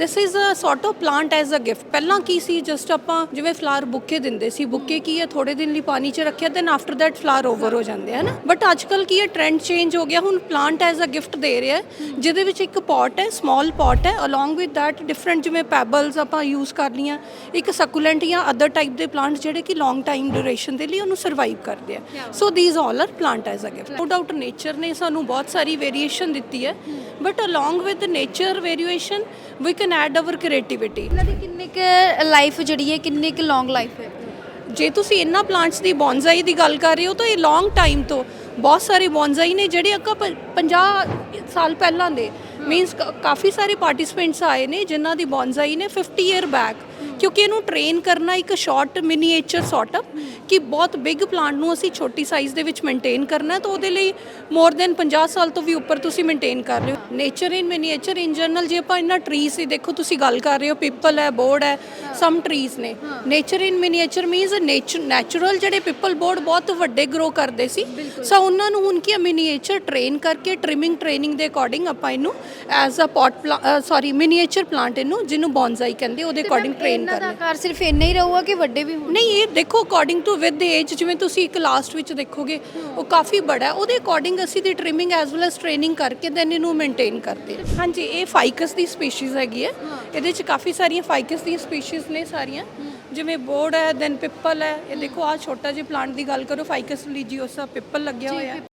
This is a sort of plant as a gift ਪਹਿਲਾਂ ਕੀ ਸੀ? Just ਆਪਾਂ ਜਿਵੇਂ ਫਲਾਰ ਬੁੱਕੇ ਦਿੰਦੇ ਸੀ। ਬੁੱਕੇ ਕੀ ਹੈ? ਥੋੜੇ ਦਿਨ ਲਈ ਪਾਣੀ 'ਚ ਰੱਖਿਆ then after that flower over ਹੋ ਜਾਂਦੇ ਹਨ ਬਟ ਅੱਜ ਕੱਲ ਕੀ ਹੈ? ਟ੍ਰੈਂਡ ਚੇਂਜ ਹੋ ਗਿਆ। ਹੁਣ ਪਲਾਂਟ ਐਜ਼ ਅ ਗਿਫਟ ਦੇ ਰਿਹਾ ਜਿਹਦੇ ਵਿੱਚ ਇੱਕ ਪੌਟ ਹੈ ਸਮਾਲ ਪੌਟ ਹੈ। ਅਲੋਂਗ ਵਿਦ ਦੈਟ ਡਿਫਰੈਂਟ ਜਿਵੇਂ ਪੈਬਲਸ ਆਪਾਂ ਯੂਜ਼ ਕਰ ਲੀਆਂ ਇੱਕ ਸਕੂਲੈਂਟ ਜਾਂ ਅਦਰ ਟਾਈਪ ਦੇ ਪਲਾਂਟ ਜਿਹੜੇ ਕਿ ਲੌਂਗ ਟਾਈਮ ਡਿਊਰੇਸ਼ਨ ਦੇ ਲਈ ਉਹਨੂੰ ਸਰਵਾਈਵ ਕਰਦੇ ਆ। So these all are plant as a gift no doubt nature ਨੇ ਸਾਨੂੰ ਬਹੁਤ ਸਾਰੀ ਵੇਰੀਏਸ਼ਨ ਦਿੱਤੀ ਹੈ। But along with nature variation we can add our creativity ਇਹਨਾਂ ਦੀ ਕਿੰਨੀ ਕੁ ਲਾਈਫ ਜਿਹੜੀ ਹੈ ਕਿੰਨੀ ਕੁ ਲੌਂਗ ਲਾਈਫ ਹੈ? ਜੇ ਤੁਸੀਂ ਇਹਨਾਂ ਪਲਾਂਟਸ ਦੀ ਬੌਂਜ਼ਾਈ ਦੀ ਗੱਲ ਕਰ ਰਹੇ ਹੋ ਤਾਂ ਇਹ ਲੌਂਗ ਟਾਈਮ ਤੋਂ ਬਹੁਤ ਸਾਰੇ ਬੌਂਜ਼ਾਈ ਨੇ ਜਿਹੜੇ ਅੱਗਾ 50 ਸਾਲ ਪਹਿਲਾਂ ਦੇ। ਮੀਨਸ ਕਾਫੀ ਸਾਰੇ ਪਾਰਟਿਸਿਪੈਂਟਸ ਆਏ ਨੇ ਜਿਨ੍ਹਾਂ ਦੀ ਬੌਂਜ਼ਾਈ ਨੇ 50 ਇਅਰ ਬੈਕ ਕਿਉਂਕਿ ਇਹਨੂੰ ਟ੍ਰੇਨ ਕਰਨਾ ਇੱਕ ਸ਼ਾਰਟ ਮਿਨੀਏਚਰ ਸੌਟ ਅਪ ਕਿ ਬਹੁਤ ਬਿਗ ਪਲਾਂਟ ਨੂੰ ਅਸੀਂ ਛੋਟੀ ਸਾਈਜ਼ ਦੇ ਵਿੱਚ ਮੇਨਟੇਨ ਕਰਨਾ ਹੈ ਤਾਂ ਉਹਦੇ ਲਈ ਮੋਰ ਦੈਨ 50 ਸਾਲ ਤੋਂ ਵੀ ਉੱਪਰ ਤੁਸੀਂ ਮੇਨਟੇਨ ਕਰ ਰਹੇ ਹੋ। Nature in miniature in general ਜੇ ਆਪਾਂ ਇਹਨਾਂ ਟਰੀਜ਼ ਦੀ ਦੇਖੋ ਤੁਸੀਂ ਗੱਲ ਕਰ ਰਹੇ ਹੋ ਪੀਪਲ ਹੈ ਬੋਰਡ ਹੈ ਸਮ ਟਰੀਜ਼ ਨੇ। Nature in miniature means natural ਜਿਹੜੇ ਪੀਪਲ ਬੋਰਡ ਬਹੁਤ ਵੱਡੇ ਗਰੋ ਕਰਦੇ ਸੀ। ਸੋ ਉਹਨਾਂ ਨੂੰ ਹੁਣ ਕੀ ਮਿਨੀਏਚਰ ਟ੍ਰੇਨ ਕਰਕੇ ਟ੍ਰਿਮਿੰਗ ਟ੍ਰੇਨਿੰਗ ਦੇ ਅਕੋਰਡਿੰਗ ਆਪਾਂ ਇਹਨੂੰ as a pot sorry miniature plant ਇਹਨੂੰ ਜਿਹਨੂੰ ਬੌਂਜ਼ਾਈ ਕਹਿੰਦੇ ਉਹਦੇ ਅਕੋਰਡਿੰਗ ਟ੍ਰੇਨ ਇਹਨਾਂ ਦਾ ਕਰਨਾ ਆਕਾਰ ਸਿਰਫ ਇੰਨਾ ਹੀ ਰਹੂਗਾ ਕਿ ਵੱਡੇ ਵੀ ਹੋਣ। ਨਹੀਂ ਇਹ ਦੇਖੋ according to with the age ਜਿਵੇਂ ਤੁਸੀਂ ਇੱਕ ਲਾਸਟ ਵਿੱਚ ਦੇਖੋਗੇ ਉਹ ਕਾਫੀ ਬੜਾ ਹੈ। ਉਹਦੇ ਅਕੋਰਡਿੰਗ ਅਸੀਂ ਦੀ trimming as well as training ਕਰਕੇ ਦੈਨ ਇਹਨੂੰ ਮੇਨਟੇਨ ਕਰਦੇ ਹਾਂ। ਹਾਂਜੀ ਇਹ ਫਾਈਕਸ ਦੀ ਸਪੀਸੀਜ਼ ਹੈਗੀ ਹੈ। ਇਹਦੇ ਚ ਕਾਫੀ ਸਾਰੀਆਂ ਫਾਈਕਸ ਦੀਆਂ ਸਪੀਸੀਜ਼ ਨੇ ਸਾਰੀਆਂ। ਜਿਵੇਂ ਬੋਰਡ ਹੈ ਦੈਨ ਪਿੱਪਲ ਹੈ। ਇਹ ਦੇਖੋ ਆ ਛੋਟਾ ਜਿਹਾ ਪਲਾਂਟ ਦੀ ਗੱਲ ਕਰੋ ਫਾਈਕਸ ਲੀਜੀਓਸਾ ਪਿੱਪਲ ਲੱਗਿਆ ਹੋਇਆ ਹੈ।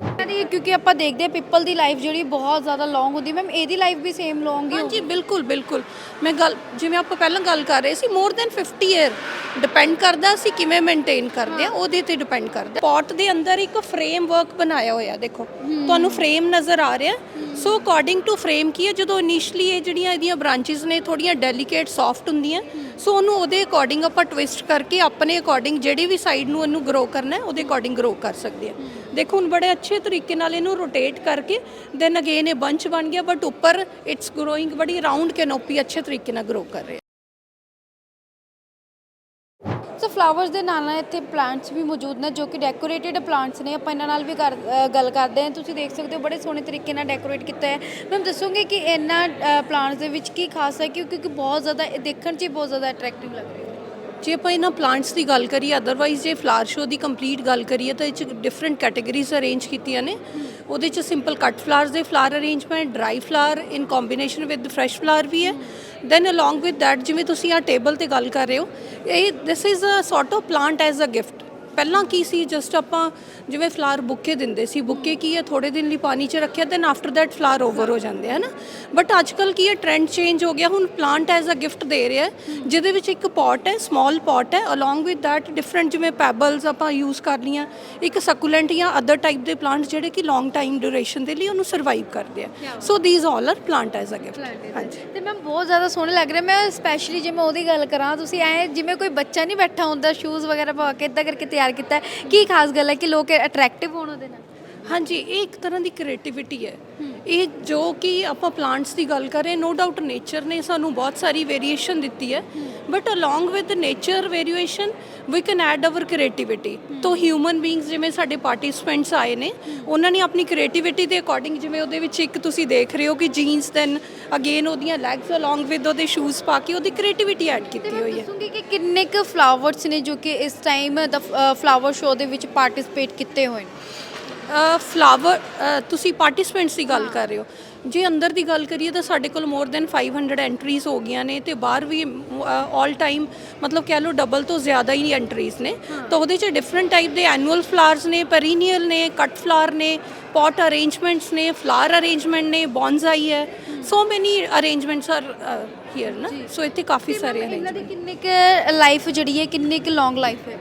ਦੀ ਕਿਉਂਕਿ ਆਪਾਂ ਦੇਖਦੇ ਆ ਪਿੱਪਲ ਦੀ ਲਾਈਫ ਜਿਹੜੀ ਬਹੁਤ ਜ਼ਿਆਦਾ ਲੌਂਗ ਹੁੰਦੀ ਮੈਮ ਇਹਦੀ ਲਾਈਫ ਵੀ ਸੇਮ ਲੌਂਗ ਹੀ ਹਾਂਜੀ ਬਿਲਕੁਲ ਬਿਲਕੁਲ। ਮੈਂ ਗੱਲ ਜਿਵੇਂ ਆਪਾਂ ਪਹਿਲਾਂ ਗੱਲ ਕਰ ਰਹੇ ਸੀ ਮੋਰ ਦੈਨ 50 ਇਅਰ ਡਿਪੈਂਡ ਕਰਦਾ ਸੀ ਕਿਵੇਂ ਮੇਨਟੇਨ ਕਰਦੇ ਆ ਉਹਦੇ ਤੇ ਡਿਪੈਂਡ ਕਰਦਾ। ਪੌਟ ਦੇ ਅੰਦਰ ਇੱਕ ਫਰੇਮਵਰਕ ਬਣਾਇਆ ਹੋਇਆ ਦੇਖੋ। ਤੁਹਾਨੂੰ ਫਰੇਮ ਨਜ਼ਰ ਆ ਰਿਹਾ। ਸੋ ਅਕੋਰਡਿੰਗ ਟੂ ਫਰੇਮ ਕੀ ਹੈ ਜਦੋਂ ਇਨੀਸ਼ੀਅਲੀ ਇਹ ਜਿਹੜੀਆਂ ਇਹਦੀਆਂ ਬ੍ਰਾਂਚਸ ਨੇ ਥੋੜੀਆਂ ਡੈਲੀਕੇਟ ਸੌਫਟ ਹੁੰਦੀਆਂ ਸੋ ਉਹਨੂੰ ਉਹਦੇ ਅਕੋਰਡਿੰਗ ਆਪਾਂ ਟਵਿਸਟ ਕਰਕੇ ਆਪਣੇ ਅਕੋਰਡਿੰਗ ਜਿਹੜੀ ਵੀ ਸਾਈਡ ਨੂੰ ਇਹਨੂੰ ਗਰੋ ਕਰਨਾ ਹੈ ਉਹਦੇ ਅਕੋਰਡਿੰਗ ਗਰੋ ਕਰ ਸਕਦੇ ਆ। ਦੇਖੋ, ਹੁਣ ਬੜੇ ਅੱਛੇ ਤਰੀਕੇ ਨਾਲ ਇਹਨੂੰ ਰੋਟੇਟ ਕਰਕੇ ਦੈਨ ਅਗੇਨ ਇਹ ਬੰਚ ਬਣ ਗਿਆ ਬਟ ਉੱਪਰ ਇਟਸ ਗਰੋਇੰਗ ਬੜੀ ਰਾਉਂਡ ਕੈਨੋਪੀ ਅੱਛੇ ਤਰੀਕੇ ਨਾਲ ਗਰੋ ਕਰ ਰਿਹਾ। ਸੋ ਫਲਾਵਰਸ ਦੇ ਨਾਲ ਨਾਲ ਇੱਥੇ ਪਲਾਂਟਸ ਵੀ ਮੌਜੂਦ ਨੇ ਜੋ ਕਿ ਡੈਕੋਰੇਟਿਡ ਪਲਾਂਟਸ ਨੇ। ਆਪਾਂ ਇਹਨਾਂ ਨਾਲ ਵੀ ਕਰ- ਗੱਲ ਕਰਦੇ ਹਾਂ। ਤੁਸੀਂ ਦੇਖ ਸਕਦੇ ਹੋ, ਬੜੇ ਸੋਹਣੇ ਤਰੀਕੇ ਨਾਲ ਡੈਕੋਰੇਟ ਕੀਤਾ ਹੈ। ਮੈਮ ਦੱਸੋਗੇ ਕਿ ਇਹਨਾਂ ਪਲਾਂਟਸ ਦੇ ਵਿੱਚ ਕੀ ਖਾਸ ਹੈ? ਕਿਉਂਕਿ ਬਹੁਤ ਜ਼ਿਆਦਾ ਇਹ ਦੇਖਣ 'ਚ ਹੀ ਬਹੁਤ ਜ਼ਿਆਦਾ ਅਟਰੈਕਟਿਵ ਲੱਗ ਰਹੇ। ਜੇ ਆਪਾਂ ਇਹਨਾਂ ਪਲਾਂਟਸ ਦੀ ਗੱਲ ਕਰੀਏ ਅਦਰਵਾਈਜ਼ ਜੇ ਫਲਾਰ ਸ਼ੋ ਦੀ ਕੰਪਲੀਟ ਗੱਲ ਕਰੀਏ ਤਾਂ ਇਹ ਚ ਡਿਫਰੈਂਟ ਕੈਟਾਗਰੀਜ਼ ਅਰੇਂਜ ਕੀਤੀਆਂ ਨੇ। ਉਹਦੇ ਚ ਸਿੰਪਲ ਕੱਟ ਫਲਾਰਸ ਦੇ flower arrangement dry flower in combination with fresh flower ਵੀ ਹੈ। ਦੈਨ ਅਲੋਂਗ ਵਿਦ ਥੈਟ ਜਿਵੇਂ ਤੁਸੀਂ ਆ ਟੇਬਲ ਤੇ ਗੱਲ ਕਰ ਰਹੇ ਹੋ, ਇਹ this is a sort of plant as a gift ਪਹਿਲਾਂ ਕੀ ਸੀ? ਜਸਟ ਆਪਾਂ ਜਿਵੇਂ ਫਲਾਰ ਬੁੱਕੇ ਦਿੰਦੇ ਸੀ। ਬੁੱਕੇ ਕੀ ਹੈ? ਥੋੜੇ ਦਿਨ ਲਈ ਪਾਣੀ 'ਚ ਰੱਖਿਆ then after that flower over ਹੋ ਜਾਂਦੇ ਹਨ? ਬਟ ਅੱਜ ਕੱਲ ਕੀ ਹੈ? ਟ੍ਰੈਂਡ ਚੇਂਜ ਹੋ ਗਿਆ। ਹੁਣ ਪਲਾਂਟ ਐਜ਼ ਅ ਗਿਫਟ ਦੇ ਰਿਹਾ ਜਿਹਦੇ ਵਿੱਚ ਇੱਕ ਪੌਟ ਹੈ ਸਮਾਲ ਪੌਟ ਹੈ ਅਲੋਂਗ ਵਿਦ ਥੈਟ ਡਿਫਰੈਂਟ ਜਿਵੇਂ ਪੈਬਲਸ ਆਪਾਂ ਯੂਜ਼ ਕਰ ਲੀਆਂ ਇੱਕ ਸਕੂਲੈਂਟ ਜਾਂ ਅਦਰ ਟਾਈਪ ਦੇ ਪਲਾਂਟ ਜਿਹੜੇ ਕਿ ਲੌਂਗ ਟਾਈਮ ਡਿਊਰੇਸ਼ਨ ਦੇ ਲਈ ਉਹਨੂੰ ਸਰਵਾਈਵ ਕਰਦੇ ਆ। So these all are plant as a gift ਹਾਂਜੀ। ਤੇ ਮੈਮ ਬਹੁਤ ਜ਼ਿਆਦਾ ਸੋਹਣੇ ਲੱਗ ਰਹੇ। ਮੈਂ ਸਪੈਸ਼ਲੀ ਜੇ ਮੈਂ ਉਹਦੀ ਗੱਲ ਕਰਾਂ ਤੁਸੀਂ ਐ ਜਿਵੇਂ ਕੋਈ ਬੱਚਾ ਨਹੀਂ ਬੈਠਾ ਹੁੰਦਾ ਸ਼ੂਜ਼ ਵਗੈਰਾ ਪਾ ਕੇ ਇਦਾਂ ਕਰਕੇ ਤਿਆਰ ਕੀਤਾ ਹੈ। ਕੀ ਖਾਸ ਗੱਲ ਹੈ ਕਿ ਲੋਕ ਅਟਰੈਕਟਿਵ ਹੋਣ ਉਹਦੇ ਨਾਲ? ਹਾਂਜੀ ਇਹ ਇੱਕ ਤਰ੍ਹਾਂ ਦੀ ਕ੍ਰੀਏਟੀਵਿਟੀ ਹੈ। ਇਹ ਜੋ ਕਿ ਆਪਾਂ ਪਲਾਂਟਸ ਦੀ ਗੱਲ ਕਰ ਰਹੇ ਨੋ ਡਾਊਟ ਨੇਚਰ ਨੇ ਸਾਨੂੰ ਬਹੁਤ ਸਾਰੀ ਵੇਰੀਏਸ਼ਨ ਦਿੱਤੀ ਹੈ but along with nature variation we can add our creativity ਤੋਂ ਹਿਊਮਨ ਬੀਇੰਗਸ ਜਿਵੇਂ ਸਾਡੇ ਪਾਰਟਿਸਿਪੈਂਟਸ ਆਏ ਨੇ ਉਹਨਾਂ ਨੇ ਆਪਣੀ ਕ੍ਰੀਏਟੀਵਿਟੀ ਦੇ ਅਕੋਰਡਿੰਗ ਜਿਵੇਂ ਉਹਦੇ ਵਿੱਚ ਇੱਕ ਤੁਸੀਂ ਦੇਖ ਰਹੇ ਹੋ ਕਿ ਜੀਨਸ ਦੈਨ ਅਗੇਨ ਉਹਦੀਆਂ ਲੈਗਸ ਅਲੋਂਗ ਵਿਦ ਉਹਦੇ ਸ਼ੂਜ਼ ਪਾ ਕੇ ਉਹਦੀ ਕ੍ਰੀਏਟੀਵਿਟੀ ਐਡ ਕੀਤੀ ਹੋਈ ਹੈ। ਦੱਸੂੰਗੀ ਕਿ ਕਿੰਨੇ ਕੁ ਫਲਾਵਰਸ ਨੇ ਜੋ ਕਿ ਇਸ ਟਾਈਮ ਦਾ ਫਲਾਵਰ ਸ਼ੋਅ ਦੇ ਵਿੱਚ ਪਾਰਟਿਸਿਪੇਟ ਕੀਤੇ ਹੋਏ ਨੇ? ਫਲਾਵਰ ਤੁਸੀਂ ਪਾਰਟਿਸਿਪੈਂਟਸ ਦੀ ਗੱਲ ਕਰ ਰਹੇ ਹੋ। ਜੇ ਅੰਦਰ ਦੀ ਗੱਲ ਕਰੀਏ ਤਾਂ ਸਾਡੇ ਕੋਲ ਮੋਰ ਦੈਨ 500 ਐਂਟਰੀਜ਼ ਹੋ ਗਈਆਂ ਨੇ ਤੇ ਬਾਹਰ ਵੀ 올 ਟਾਈਮ ਮਤਲਬ ਕਹਿ ਲਓ ਡਬਲ ਤੋਂ ਜ਼ਿਆਦਾ ਹੀ ਐਂਟਰੀਜ਼ ਨੇ। ਤਾਂ ਉਹਦੇ 'ਚ ਡਿਫਰੈਂਟ ਟਾਈਪ ਦੇ ਐਨੂਅਲ ਫਲਾਵਰਸ ਨੇ ਪੈਰੀਨੀਅਲ ਨੇ ਕੱਟ ਫਲਾਵਰ ਨੇ ਪੌਟ ਅਰੇਂਜਮੈਂਟਸ ਨੇ ਫਲਾਵਰ ਅਰੇਂਜਮੈਂਟ ਨੇ ਬੌਨਸਾਈ ਹੈ। ਸੋ ਮੈਨੀ ਅਰੇਂਜਮੈਂਟਸ ਆਰ ਹੀਅਰ ਨਾ ਸੋ ਇੱਥੇ ਕਾਫੀ ਸਾਰੇ ਇਹਨਾਂ arrangements ਦੀ ਕਿੰਨੀ ਕੁ ਲਾਈਫ ਜਿਹੜੀ ਹੈ ਕਿੰਨੀ ਕੁ ਲੌਂਗ ਲਾਈਫ ਹੈ?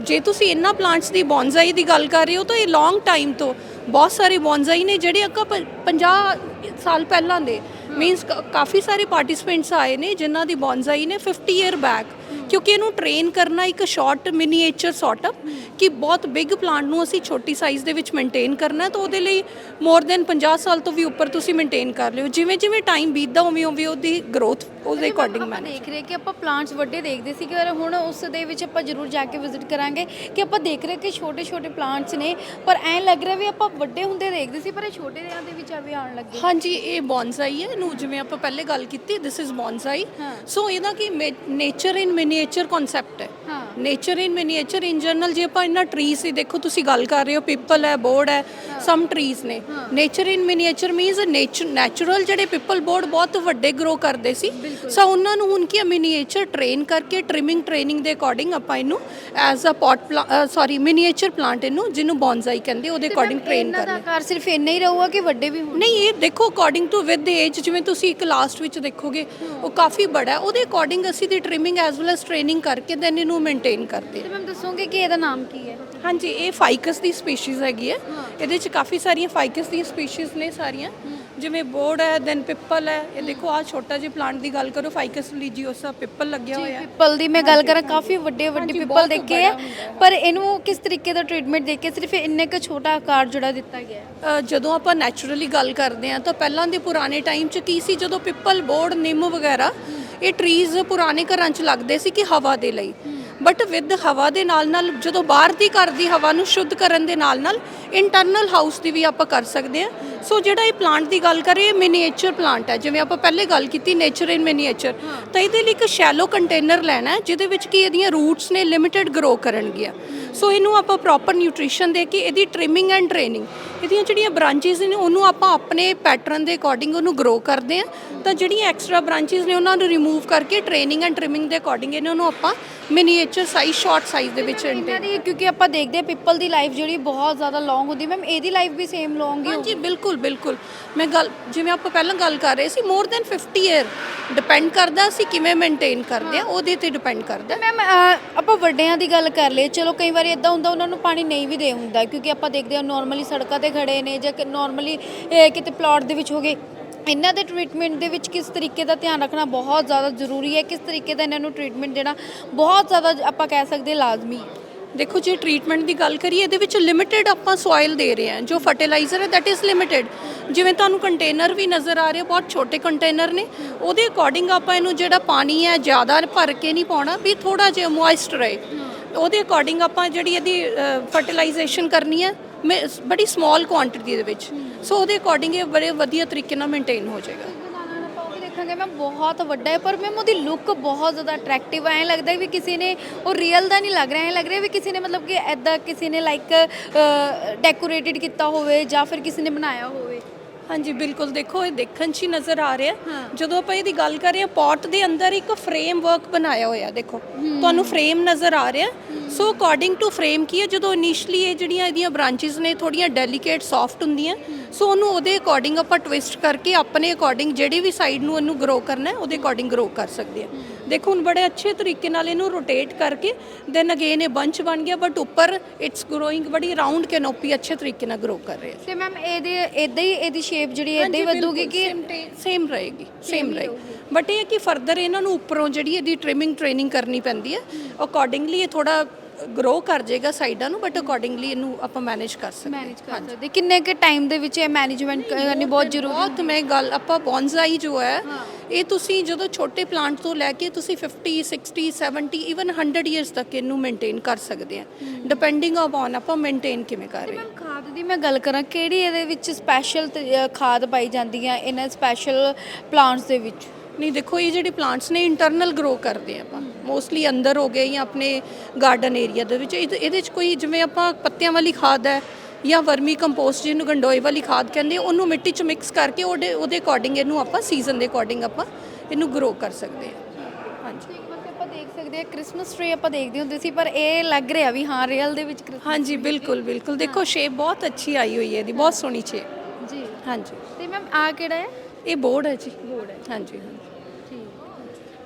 ਜੇ ਤੁਸੀਂ ਇਹਨਾਂ ਪਲਾਂਟਸ ਦੀ ਬੌਨਸਾਈ ਦੀ ਗੱਲ ਕਰ ਰਹੇ ਹੋ ਤਾਂ ਇਹ ਲੌਂਗ ਟਾਈਮ ਤੋਂ ਬਹੁਤ ਸਾਰੇ ਬੌਨਸਾਈ ਨੇ ਜਿਹੜੇ ਅੱਗਾ 50 ਸਾਲ ਪਹਿਲਾਂ ਦੇ। ਮੀਨਸ ਕਾਫੀ ਸਾਰੇ ਪਾਰਟਿਸਿਪੈਂਟਸ ਆਏ ਨੇ ਜਿਨ੍ਹਾਂ ਦੀ ਬੌਨਸਾਈ ਨੇ 50 ਇਅਰ ਬੈਕ ਕਿਉਂਕਿ ਇਹਨੂੰ ਟ੍ਰੇਨ ਕਰਨਾ ਇੱਕ ਸ਼ਾਰਟ ਮਿਨੀਏਚਰ ਸੌਟ ਅਪ ਕਿ ਬਹੁਤ ਬਿਗ ਪਲਾਂਟ ਨੂੰ ਅਸੀਂ ਛੋਟੀ ਸਾਈਜ਼ ਦੇ ਵਿੱਚ ਮੇਨਟੇਨ ਕਰਨਾ ਤਾਂ ਉਹਦੇ ਲਈ ਮੋਰ ਦੈਨ 50 ਸਾਲ ਤੋਂ ਵੀ ਉੱਪਰ ਤੁਸੀਂ ਮੇਨਟੇਨ ਕਰ ਲਿਓ। ਜਿਵੇਂ ਜਿਵੇਂ ਟਾਈਮ ਬੀਤਦਾ ਉਵੇਂ ਉਵੇਂ ਉਹਦੀ ਗਰੋਥ ਉਹਦੇ ਅਕੋਰਡਿੰਗ ਮੈਨੇਜ ਦੇਖ ਰਹੇ ਕਿ ਆਪਾਂ ਪਲਾਂਟਸ ਵੱਡੇ ਦੇਖਦੇ ਸੀ ਪਰ ਹੁਣ ਉਸ ਦੇ ਵਿੱਚ ਆਪਾਂ ਜ਼ਰੂਰ ਜਾ ਕੇ ਵਿਜ਼ਿਟ ਕਰਾਂਗੇ ਕਿ ਆਪਾਂ ਦੇਖ ਰਹੇ ਕਿ ਛੋਟੇ ਛੋਟੇ ਪਲਾਂਟਸ ਨੇ ਪਰ ਐਂ ਲੱਗ ਰਿਹਾ ਵੀ ਆਪਾਂ ਵੱਡੇ ਹੁੰਦੇ ਦੇਖਦੇ ਸੀ ਪਰ ਇਹ ਛੋਟੇ ਜਿਹਾਂ ਦੇ ਵਿੱਚ ਆ ਵੀ ਆਉਣ ਲੱਗੇ। ਹਾਂਜੀ ਇਹ ਬੌਨਸਾਈ ਹੈ। ਇਹਨੂੰ ਜਿਵੇਂ ਆਪਾਂ ਪਹਿਲੇ ਗੱਲ ਕੀਤੀ ਦਿਸ ਇਜ਼ ਬੌਨਸਾਈ। ਸੋ ਇਹਦਾ ਕੀ ਨੇਚਰ ਇਨ ਮਿਨੀਏਚਰ ਕਨਸੈਪਟ ਹੈ। ਹਾਂ। Nature in miniature in general ਜੇ ਆਪਾਂ ਇਹਨਾਂ ਟਰੀਜ਼ ਦੀ ਦੇਖੋ ਤੁਸੀਂ ਗੱਲ ਕਰ ਰਹੇ ਹੋ ਪੀਪਲ ਹੈ ਬੋਰਡ ਹੈ ਸਮ ਟਰੀਜ਼ ਨੇ। Nature in miniature means natural ਜਿਹੜੇ ਪੀਪਲ ਬੋਰਡ ਬਹੁਤ ਵੱਡੇ ਗਰੋ ਕਰਦੇ ਸੀ। ਸੋ ਉਹਨਾਂ ਨੂੰ ਹੁਣ ਕੀ ਮਿਨੀਏਚਰ ਟ੍ਰੇਨ ਕਰਕੇ ਟ੍ਰਿਮਿੰਗ ਟ੍ਰੇਨਿੰਗ ਦੇ ਅਕੋਰਡਿੰਗ ਆਪਾਂ ਇਹਨੂੰ as a pot sorry miniature plant ਇਹਨੂੰ ਜਿਹਨੂੰ ਬੌਨਸਾਈ ਕਹਿੰਦੇ ਉਹਦੇ ਅਕੋਰਡਿੰਗ ਟ੍ਰੇਨ ਕਰਨਾ। ਆਕਾਰ ਸਿਰਫ ਇੰਨਾ ਹੀ ਰਹੂਗਾ ਕਿ ਵੱਡੇ ਵੀ ਹੋਣ? ਨਹੀਂ ਇਹ ਦੇਖੋ according to with the age ਜਿਵੇਂ ਤੁਸੀਂ ਇੱਕ ਲਾਸਟ ਵਿੱਚ ਦੇਖੋਗੇ ਉਹ ਕਾਫੀ ਬੜਾ ਹੈ। ਉਹਦੇ ਅਕੋਰਡਿੰਗ ਅਸੀਂ ਦੀ trimming as well as training ਕਰਕੇ ਦੈਨ ਇਹਨੂੰ ਮੇਨਟੇਨ ਕਰਦੇ ਤੇ ਮੈਮ ਦੱਸੋਗੇ ਕਿ ਇਹਦਾ ਨਾਮ ਕੀ ਹੈ? ਹਾਂ। ਹਾਂਜੀ ਇਹ ਫਾਈਕਸ ਦੀ ਸਪੀਸੀਜ਼ ਹੈਗੀ ਹੈ। ਇਹਦੇ ਚ ਕਾਫੀ ਸਾਰੀਆਂ ਫਾਈਕਸ ਦੀਆਂ ਸਪੀਸੀਜ਼ ਨੇ ਸਾਰੀਆਂ। ਜਿਵੇਂ ਬੋਰਡ ਹੈ ਦੈਨ ਪਿੱਪਲ ਹੈ। ਇਹ ਦੇਖੋ ਆ ਛੋਟਾ ਜਿਹਾ ਪਲਾਂਟ ਦੀ ਗੱਲ ਕਰੋ ਫਾਈਕਸ ਲੀਜੀਓਸਾ ਪਿੱਪਲ ਲੱਗਿਆ ਹੋਇਆ। ਹੈ ਪਿੱਪਲ ਦੀ ਮੈਂ ਗੱਲ ਕਰਾਂ ਕਾਫੀ ਵੱਡੇ ਵੱਡੇ ਪਿੱਪਲ ਦੇਖੇ ਆ। ਪਰ ਇਹਨੂੰ ਕਿਸ ਤਰੀਕੇ ਦਾ ਟ੍ਰੀਟਮੈਂਟ ਦੇ ਕੇ ਸਿਰਫ ਇੰਨੇ ਕੁ ਛੋਟਾ ਆਕਾਰ ਜਿਹੜਾ ਦਿੱਤਾ ਗਿਆ ਹੈ? ਜਦੋਂ ਆਪਾਂ ਨੈਚੁਰਲੀ ਗੱਲ ਕਰਦੇ ਹਾਂ ਤਾਂ ਪਹਿਲਾਂ ਦੇ ਪੁਰਾਣੇ ਟਾਈਮ 'ਚ ਕੀ ਸੀ? ਜਦੋਂ ਪਿੱਪਲ ਬੋਰਡ ਨਿੰਮ ਵਗੈਰਾ ਇਹ ਟਰੀਜ਼ ਪੁਰਾਣੇ ਘਰਾਂ 'ਚ ਲੱਗਦੇ ਸੀ ਕਿ ਹਵਾ ਦੇ ਲਈ। ਬਟ ਵਿਦ ਹਵਾ ਦੇ ਨਾਲ ਨਾਲ ਜਦੋਂ ਬਾਹਰ ਦੀ ਘਰ ਦੀ ਹਵਾ ਨੂੰ ਸ਼ੁੱਧ ਕਰਨ ਦੇ ਨਾਲ ਨਾਲ ਇੰਟਰਨਲ ਹਾਊਸ ਦੀ ਵੀ ਆਪਾਂ ਕਰ ਸਕਦੇ ਹਾਂ। ਸੋ ਜਿਹੜਾ ਇਹ ਪਲਾਂਟ ਦੀ ਗੱਲ ਕਰੀਏ ਇਹ ਮਿਨੀਏਚਰ ਪਲਾਂਟ ਹੈ। ਜਿਵੇਂ ਆਪਾਂ ਪਹਿਲੇ ਗੱਲ ਕੀਤੀ ਨੇਚਰ ਇਨ ਮਿਨੀਏਚਰ ਤਾਂ ਇਹਦੇ ਲਈ ਇੱਕ ਸ਼ੈਲੋ ਕੰਟੇਨਰ ਲੈਣਾ ਹੈ ਜਿਹਦੇ ਵਿੱਚ ਕਿ ਇਹਦੀਆਂ ਰੂਟਸ ਨੇ ਲਿਮਿਟਿਡ ਗਰੋ ਕਰਨਗੀਆਂ। ਸੋ ਇਹਨੂੰ ਆਪਾਂ ਪ੍ਰੋਪਰ ਨਿਊਟ੍ਰੀਸ਼ਨ ਦੇ ਕੇ ਇਹਦੀ ਟ੍ਰਿਮਿੰਗ ਐਂਡ ਟ੍ਰੇਨਿੰਗ ਇਹਦੀਆਂ ਜਿਹੜੀਆਂ ਬ੍ਰਾਂਚਿਸ ਨੇ ਉਹਨੂੰ ਆਪਾਂ ਆਪਣੇ ਪੈਟਰਨ ਦੇ ਅਕੋਰਡਿੰਗ ਉਹਨੂੰ ਗਰੋ ਕਰਦੇ ਆ ਤਾਂ ਜਿਹੜੀਆਂ ਐਕਸਟਰਾ ਬ੍ਰਾਂਚਿਸ ਨੇ ਉਹਨਾਂ ਨੂੰ ਰਿਮੂਵ ਕਰਕੇ ਟ੍ਰੇਨਿੰਗ ਐਂਡ ਟ੍ਰਿਮਿੰਗ ਦੇ ਅਕੋਰਡਿੰਗ ਇਹਨਾਂ ਨੂੰ ਆਪਾਂ ਮਿਨੀਏਚਰ ਸਾਈਜ਼ ਸ਼ਾਰਟ ਸਾਈਜ਼ ਦੇ ਵਿੱਚ ਦੀ ਕਿਉਂਕਿ ਆਪਾਂ ਦੇਖਦੇ ਆ ਪਿੱਪਲ ਦੀ ਲਾਈਫ ਜਿਹੜੀ ਬਹੁਤ ਜ਼ਿਆਦਾ ਲੌਂਗ ਹੁੰਦੀ ਮੈਮ ਇਹਦੀ ਲਾਈਫ ਵੀ ਸੇਮ ਲੌਂਗ ਹੀ ਹਾਂਜੀ ਬਿਲਕੁਲ ਬਿਲਕੁਲ ਮੈਂ ਗੱਲ ਜਿਵੇਂ ਆਪਾਂ ਪਹਿਲਾਂ ਗੱਲ ਕਰ ਰਹੇ ਸੀ ਮੋਰ ਦੈਨ 50 ਇਅਰ ਡਿਪੈਂਡ ਕਰਦਾ ਅਸੀਂ ਕਿਵੇਂ ਮੇਨਟੇਨ ਕਰਦੇ ਆ ਉਹਦੇ ਤੇ ਡਿਪੈਂਡ ਕਰਦਾ। ਮੈਮ ਆਪਾਂ ਵੱਡਿਆਂ ਦੀ ਗੱਲ ਕਰ ਲਈਏ ਚਲੋ ਕਈ ਵਾਰੀ ਇਦਾਂ ਹੁੰਦਾ ਉਹਨਾਂ ਨੂੰ ਪਾਣੀ ਨਹੀਂ ਵੀ ਦੇ ਹੁੰਦਾ ਕਿਉਂਕਿ ਆਪਾਂ ਦੇਖਦੇ ਹਾਂ ਨਾਰਮਲੀ ਸੜਕਾਂ ਤੇ ਖੜੇ ਨੇ ਜਾਂ ਨਾਰਮਲੀ ਕਿਤੇ ਪਲਾਟ ਦੇ ਵਿੱਚ ਹੋ ਗਏ। ਇਹਨਾਂ ਦੇ ਟ੍ਰੀਟਮੈਂਟ ਦੇ ਵਿੱਚ ਕਿਸ ਤਰੀਕੇ ਦਾ ਧਿਆਨ ਰੱਖਣਾ ਬਹੁਤ ਜ਼ਿਆਦਾ ਜ਼ਰੂਰੀ ਹੈ ਕਿਸ ਤਰੀਕੇ ਦਾ ਇਹਨਾਂ ਨੂੰ ਟ੍ਰੀਟਮੈਂਟ ਦੇਣਾ ਬਹੁਤ ਜ਼ਿਆਦਾ ਆਪਾਂ ਕਹਿ ਸਕਦੇ ਲਾਜ਼ਮੀ ਹੈ। ਦੇਖੋ, ਜੇ ਟ੍ਰੀਟਮੈਂਟ ਦੀ ਗੱਲ ਕਰੀਏ, ਇਹਦੇ ਵਿੱਚ ਲਿਮਿਟਿਡ ਆਪਾਂ ਸੋਇਲ ਦੇ ਰਹੇ ਹਾਂ, ਜੋ ਫਰਟੀਲਾਈਜ਼ਰ ਹੈ ਦੈਟ ਇਜ਼ ਲਿਮਿਟਿਡ ਜਿਵੇਂ ਤੁਹਾਨੂੰ ਕੰਟੇਨਰ ਵੀ ਨਜ਼ਰ ਆ ਰਹੇ, ਬਹੁਤ ਛੋਟੇ ਕੰਟੇਨਰ ਨੇ, ਉਹਦੇ ਅਕੋਰਡਿੰਗ ਆਪਾਂ ਇਹਨੂੰ ਜਿਹੜਾ ਪਾਣੀ ਹੈ, ਜ਼ਿਆਦਾ ਭਰ ਕੇ ਨਹੀਂ ਪਾਉਣਾ, ਵੀ ਥੋੜਾ ਜਿਹਾ ਮੋਇਸਟ ਰਹੇ। ਉਹਦੇ ਅਕੋਰਡਿੰਗ ਆਪਾਂ ਜਿਹੜੀ ਇਹਦੀ ਫਰਟੀਲਾਈਜੇਸ਼ਨ ਕਰਨੀ ਹੈ, ਮੈਂ- ਬੜੀ ਸਮਾਲ ਕੁਆਂਟੀਟੀ ਦੇ ਵਿੱਚ। ਸੋ ਉਹਦੇ ਅਕੋਰਡਿੰਗ ਇਹ ਬੜੇ ਵਧੀਆ ਤਰੀਕੇ ਨਾਲ ਮੇਨਟੇਨ ਹੋ ਜਾਏਗਾ। ਆਪਾਂ ਮੈਮ ਬਹੁਤ ਵੱਡਾ ਹੈ, ਪਰ ਮੈਮ ਉਹਦੀ ਲੁੱਕ ਬਹੁਤ ਜ਼ਿਆਦਾ ਅਟਰੈਕਟਿਵ ਐ ਲੱਗਦਾ ਵੀ ਕਿਸੇ ਨੇ, ਉਹ ਰੀਅਲ ਦਾ ਨਹੀਂ ਲੱਗ ਰਿਹਾ, ਐ ਲੱਗ ਰਿਹਾ ਵੀ ਕਿਸੇ ਨੇ ਮਤਲਬ ਕਿ ਐਦਾਂ ਕਿਸੇ ਨੇ ਲਾਈਕ ਡੈਕੋਰੇਟਡ ਕੀਤਾ ਹੋਵੇ ਜਾਂ ਫਿਰ ਕਿਸੇ ਨੇ ਬਣਾਇਆ ਹੋਵੇ। ਹਾਂਜੀ ਬਿਲਕੁਲ। ਦੇਖੋ ਇਹ ਦੇਖਣ 'ਚ ਹੀ ਨਜ਼ਰ ਆ ਰਿਹਾ। ਜਦੋਂ ਆਪਾਂ ਇਹਦੀ ਗੱਲ ਕਰ ਰਹੇ ਹਾਂ ਪੌਟ ਦੇ ਅੰਦਰ ਇੱਕ ਫਰੇਮ ਵਰਕ ਬਣਾਇਆ ਹੋਇਆ ਦੇਖੋ। ਤੁਹਾਨੂੰ ਫਰੇਮ ਨਜ਼ਰ ਆ ਰਿਹਾ। ਸੋ ਅਕੋਰਡਿੰਗ ਟੂ ਫਰੇਮ ਕੀ ਹੈ? ਜਦੋਂ ਇਨੀਸ਼ੀਅਲੀ ਇਹ ਜਿਹੜੀਆਂ ਇਹਦੀਆਂ ਬ੍ਰਾਂਚਸ ਨੇ ਥੋੜੀਆਂ ਡੈਲੀਕੇਟ ਸੌਫਟ ਹੁੰਦੀਆਂ ਸੋ ਉਹਨੂੰ ਉਹਦੇ ਅਕੋਰਡਿੰਗ ਆਪਾਂ ਟਵਿਸਟ ਕਰਕੇ ਆਪਣੇ ਅਕੋਰਡਿੰਗ ਜਿਹੜੀ ਵੀ ਸਾਈਡ ਨੂੰ ਇਹਨੂੰ ਗਰੋ ਕਰਨਾ ਹੈ ਉਹਦੇ ਅਕੋਰਡਿੰਗ ਗਰੋ ਕਰ ਸਕਦੇ ਆ ਦੇਖੋ ਹੁਣ ਬੜੇ ਅੱਛੇ ਤਰੀਕੇ ਨਾਲ ਇਹਨੂੰ ਰੋਟੇਟ ਕਰਕੇ ਦੈਨ ਅਗੇਨ ਇਹ ਬੰਚ ਬਣ ਗਿਆ ਬਟ ਉੱਪਰ ਇਟਸ ਗਰੋਇੰਗ ਬੜੀ ਰਾਉਂਡ ਕੈਨੋਪੀ ਅੱਛੇ ਤਰੀਕੇ ਨਾਲ ਗਰੋ ਕਰ ਰਿਹਾ। ਤੇ ਮੈਮ ਇਹਦੇ ਇਦਾਂ ਹੀ ਇਹਦੀ ਸ਼ੇਪ ਜਿਹੜੀ ਇਦਾਂ ਹੀ ਵਧੂਗੀ ਕਿ ਸੇਮ ਰਹੇਗੀ ਸੇਮ ਰਹੇਗੀ। ਬਟ ਇਹ ਹੈ ਕਿ ਫਰਦਰ ਇਹਨਾਂ ਨੂੰ ਉੱਪਰੋਂ ਜਿਹੜੀ ਇਹਦੀ ਟ੍ਰਿਮਿੰਗ ਟ੍ਰੇਨਿੰਗ ਕਰਨੀ ਪੈਂਦੀ ਹੈ ਅਕੋਰਡਿੰਗਲੀ ਇਹ ਥੋੜਾ ਗਰੋ ਕਰ ਜਾਏਗਾ ਸਾਈਡਾਂ ਨੂੰ ਬਟ ਅਕੋਰਡਿੰਗਲੀ ਇਹਨੂੰ ਆਪਾਂ ਮੈਨੇਜ ਕਰ ਸਕਦੇ ਹਾਂ। ਮੈਨੇਜ ਕਰ ਸਕਦੇ। ਕਿੰਨੇ ਕੁ ਟਾਈਮ ਦੇ ਵਿੱਚ ਇਹ ਮੈਨੇਜਮੈਂਟ ਕਰਨੀ ਬਹੁਤ ਜ਼ਰੂਰੀ ਬਹੁਤ ਮੈਂ ਗੱਲ ਆਪਾਂ ਬੌਨਸਾਈ ਜੋ ਹੈ ਇਹ ਤੁਸੀਂ ਜਦੋਂ ਛੋਟੇ ਪਲਾਂਟ ਤੋਂ ਲੈ ਕੇ ਤੁਸੀਂ 50 60 70 ਇਵਨ 100 ਇਅਰਸ ਤੱਕ ਇਹਨੂੰ ਮੇਨਟੇਨ ਕਰ ਸਕਦੇ ਆ ਡਿਪੈਂਡਿੰਗ ਅਪਨ ਆਪਾਂ ਮੇਨਟੇਨ ਕਿਵੇਂ ਕਰ ਰਹੇ ਹਾਂ। ਮੈਮ ਖਾਦ ਦੀ ਮੈਂ ਗੱਲ ਕਰਾਂ ਕਿਹੜੀ ਇਹਦੇ ਵਿੱਚ ਸਪੈਸ਼ਲ ਖਾਦ ਪਾਈ ਜਾਂਦੀ ਹੈ ਇਹਨਾਂ ਸਪੈਸ਼ਲ ਪਲਾਂਟਸ ਦੇ ਵਿੱਚ? ਨਹੀਂ ਦੇਖੋ ਇਹ ਜਿਹੜੇ ਪਲਾਂਟਸ ਨੇ ਇੰਟਰਨਲ ਗਰੋ ਕਰਦੇ ਆ ਆਪਾਂ। ਮੋਸਟਲੀ ਅੰਦਰ ਹੋ ਗਏ ਜਾਂ ਆਪਣੇ ਗਾਰਡਨ ਏਰੀਆ ਦੇ ਵਿੱਚ। ਇਹਦੇ ਇਹਦੇ 'ਚ ਕੋਈ ਜਿਵੇਂ ਆਪਾਂ ਪੱਤਿਆਂ ਵਾਲੀ ਖਾਦ ਹੈ ਜਾਂ ਵਰਮੀ ਕੰਪੋਸਟ ਜਿਹਨੂੰ ਗੰਡੋਏ ਵਾਲੀ ਖਾਦ ਕਹਿੰਦੇ ਆ, ਉਹਨੂੰ ਮਿੱਟੀ 'ਚ ਮਿਕਸ ਕਰਕੇ ਉਹਦੇ ਉਹਦੇ ਅਕੋਰਡਿੰਗ ਇਹਨੂੰ ਆਪਾਂ ਸੀਜ਼ਨ ਦੇ ਅਕੋਰਡਿੰਗ ਆਪਾਂ ਇਹਨੂੰ ਗਰੋ ਕਰ ਸਕਦੇ ਹਾਂ ਹਾਂਜੀ। ਇੱਕ ਪਾਸੇ ਆਪਾਂ ਦੇਖ ਸਕਦੇ ਹਾਂ ਕ੍ਰਿਸਮਸ ਟ੍ਰੀ ਆਪਾਂ ਦੇਖਦੇ ਹੁੰਦੇ ਸੀ ਪਰ ਇਹ ਲੱਗ ਰਿਹਾ ਵੀ ਹਾਂ ਰੀਅਲ ਦੇ ਵਿੱਚ ਹਾਂਜੀ ਬਿਲਕੁਲ ਬਿਲਕੁਲ। ਦੇਖੋ ਸ਼ੇਪ ਬਹੁਤ ਅੱਛੀ ਆਈ ਹੋਈ ਹੈ ਇਹਦੀ ਬਹੁਤ ਸੋਹਣੀ ਸ਼ੇਪ ਜੀ। ਹਾਂਜੀ। ਤੇ ਮੈਮ ਆ ਕਿਹੜਾ ਹੈ? ਇਹ ਬੋਰਡ ਹੈ ਜੀ। ਬੋਰਡ ਹੈ। ਹਾਂਜੀ ਹਾਂਜੀ।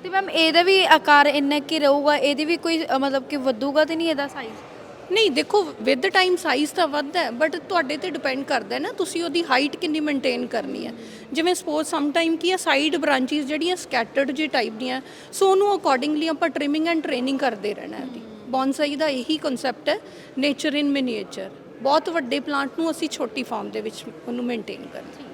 ਤੇ ਮੈਮ ਇਹਦਾ ਵੀ ਆਕਾਰ ਇੰਨਾ ਕੀ ਰਹੂਗਾ? ਇਹਦੀ ਵੀ ਕੋਈ ਅ, ਮਤਲਬ ਕਿ ਵਧੂਗਾ ਤੇ ਨਹੀਂ ਇਹਦਾ ਸਾਈਜ਼ ਨਹੀਂ ਦੇਖੋ ਵਿਦ ਟਾਈਮ ਸਾਈਜ਼ ਤਾਂ ਵੱਧਦਾ ਹੈ ਬਟ ਤੁਹਾਡੇ ਤੇ ਡਿਪੈਂਡ ਕਰਦਾ ਹੈ ਨਾ ਤੁਸੀਂ ਉਹਦੀ ਹਾਈਟ ਕਿੰਨੀ ਮੇਨਟੇਨ ਕਰਨੀ ਹੈ। ਜਿਵੇਂ ਸਪੋਜ਼ ਸਮ ਟਾਈਮ ਕੀ ਹੈ ਸਾਈਡ ਬ੍ਰਾਂਚਿਸ ਜਿਹੜੀਆਂ ਸਕੈਟਰਡ ਜੀ ਟਾਈਪ ਦੀਆਂ ਸੋ ਉਹਨੂੰ ਅਕੋਰਡਿੰਗਲੀ ਆਪਾਂ ਟ੍ਰਿਮਿੰਗ ਐਂਡ ਟ੍ਰੇਨਿੰਗ ਕਰਦੇ ਰਹਿਣਾ ਹੈ। ਬੌਂਸਾਈ ਦਾ ਇਹੀ ਕਨਸੈਪਟ ਹੈ ਨੇਚਰ ਇਨ ਮਿਨੀਏਚਰ ਬਹੁਤ ਵੱਡੇ ਪਲਾਂਟ ਨੂੰ ਅਸੀਂ ਛੋਟੀ ਫਾਰਮ ਦੇ ਵਿੱਚ ਉਹਨੂੰ ਮੇਨਟੇਨ ਕਰਨਾ